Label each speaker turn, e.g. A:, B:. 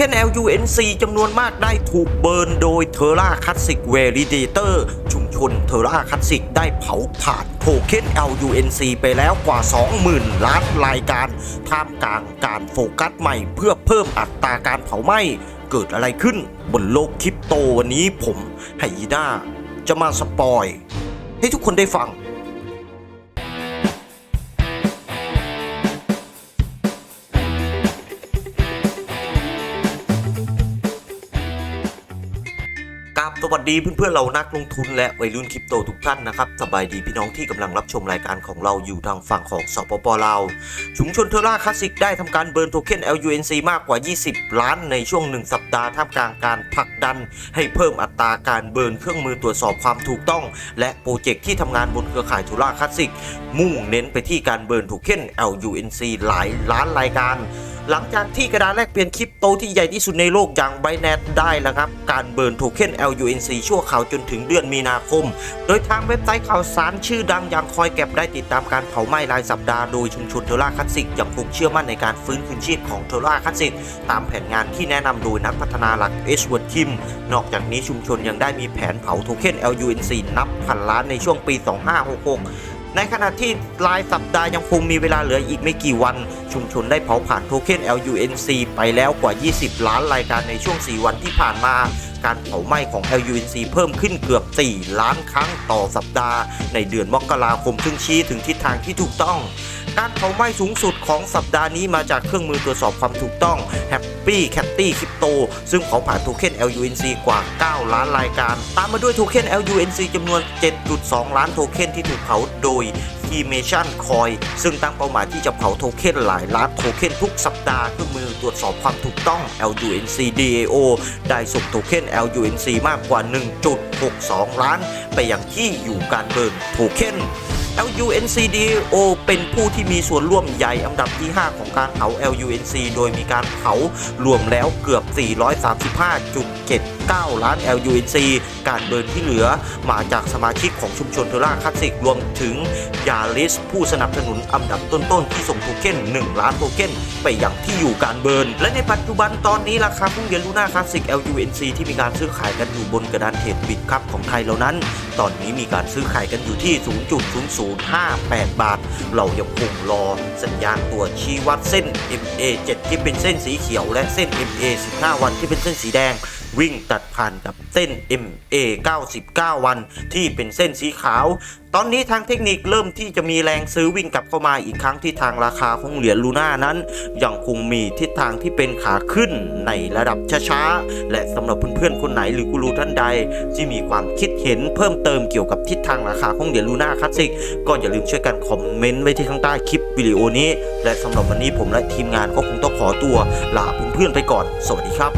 A: เค็น LUNC จำนวนมากได้ถูกเบิร์นโดยเทอร่าคัสสิกเวลิเดเตอร์ชุมชนเทอร่าคัสสิกได้เผาผ่านโทเค็น LUNC ไปแล้วกว่า 20,000 ล้านรายการท่ามกลางการโฟกัสใหม่เพื่อเพิ่มอัตราการเผาไหม้เกิดอะไรขึ้นบนโลกคริปโตวันนี้ผมไฮยีน่าจะมาสปอย ให้ทุกคนได้ฟัง วัสดีเพื่อนๆเรานักลงทุนและวัยรุ่นคริปโตทุกท่านนะครับสบายดีพี่น้องที่กำลังรับชมรายการของเราอยู่ทางฝั่งของสปปลาวชุมชนเทอร่าคลาสสิกได้ทำการเบิร์นโทเค็น LUNC มากกว่า 20 ล้านในช่วง 1 สัปดาห์ท่ามกลางการผลักดัน ให้เพิ่มอัตราการเบิร์นเครื่องมือตรวจสอบความถูกต้อง และโปรเจกต์ที่ทำงานบนเครือข่ายเทอร่าคลาสสิกมุ่งเน้นไปที่การเบิร์นโทเค็น LUNC หลายล้านรายการ หลังจากที่กระดานแลกเปลี่ยนคริปโตที่ใหญ่ที่สุดในโลกอย่าง b บ n a n c e ได้แล้วครับ การเบิร์นโทเค็น LUNC ชั่วคราวจนถึงเดือนมีนาคม โดยทางเว็บไซต์ข่าวสารชื่อดังอย่างคอยแก็บได้ติดตามการเผาไหม้รายสัปดาห์โดยชุมชนเทอร่าคลาสสิกยังคงเชื่อมั่นในการฟื้นคืนชีพของเทอร่าคลาสสิกตามแผนงานที่แนะนำโดยนักพัฒนาหลักเอชเวิร์ดคิมนอกจากนี้ชุมชนยังได้มีแผนเผาโทเค็น LUNC นับพันล้านในช่วงปี 2566 ในขณะที่รายสัปดาห์ยังคงมีเวลาเหลืออีกไม่กี่วัน ชุมชนได้เผาผ่านโทเค็น LUNC ไปแล้วกว่า 20 ล้านรายการในช่วง 4 วันที่ผ่านมาการเผาไหม้ของ LUNC เพิ่มขึ้นเกือบ 4 ล้านครั้งต่อสัปดาห์ ในเดือนมกราคมซึ่งชี้ถึงทิศทางที่ถูกต้อง การเผาไหม้สูงสุดของสัปดาห์นี้มาจากเครื่องมือตรวจสอบความถูกต้อง Happy Catty Crypto ซึ่งเผาผ่านโทเค็น LUNC กว่า 9 ล้านรายการ ตามมาด้วยโทเค็น LUNC จำนวน 7.2 ล้านโทเค็นที่ถูกเผาโดย e m a t i o n Coin ซึ่งตั้งเป้าหมายที่จะเผาโทเค็นหลายล้านโทเค็นทุกสัปดาห์เครื่องมือตรวจสอบความถูกต้อง LUNC DAO ได้ส่งโทเค็น LUNC มากกว่า 1.62 ล้าน ไปยังที่อยู่การเบิร์นโทเค็น LUNCDO เป็นผู้ที่มีส่วนร่วมใหญ่อันดับที่ 5 ของการเผา LUNC โดยมีการเผารวมแล้วเกือบ 435.7 9 ล้าน LUNC การเบิร์นที่เหลือมาจากสมาชิกของชุมชนเทอร่าคลาสสิกรวมถึงยาลิสผู้สนับสนุนอันดับต้นๆ ที่ส่งโทเค็น1 ล้านโทเค็นไปยังที่อยู่การเบิร์น และในปัจจุบันตอนนี้ราคาหุ้นเรียญลูน่าคลาสสิก LUNC ที่มีการซื้อขายกันอยู่บนกระดานเทรดบิตครับของไทยเรานั้น ตอนนี้มีการซื้อขายกันอยู่ที่ 0.0058 บาท เรายังคงรอสัญญาณตัวชี้วัดเส้น MA 7 ที่เป็นเส้นสีเขียวและเส้น MA 15 วันที่เป็นเส้นสีแดง วิ่งตัดผ่านกับเส้น MA 99 วัน ที่เป็นเส้นสีขาว ตอนนี้ทางเทคนิคเริ่มที่จะมีแรงซื้อวิ่งกลับเข้ามาอีกครั้งที่ทางราคาของเหรียญลูน่านั้น ยังคงมีทิศทางที่เป็นขาขึ้นในระดับช้าๆ และสำหรับเพื่อนๆคนไหนหรือกูรูท่านใด ที่มีความคิดเห็นเพิ่มเติมเกี่ยวกับทิศทางราคาของเหรียญลูน่าคลาสสิกก็อย่าลืมช่วยกันคอมเมนต์ไว้ที่ข้างใต้คลิปวิดีโอนี้ และสำหรับวันนี้ผมและทีมงานก็คงต้องขอตัวลาเพื่อนๆไปก่อน สวัสดีครับ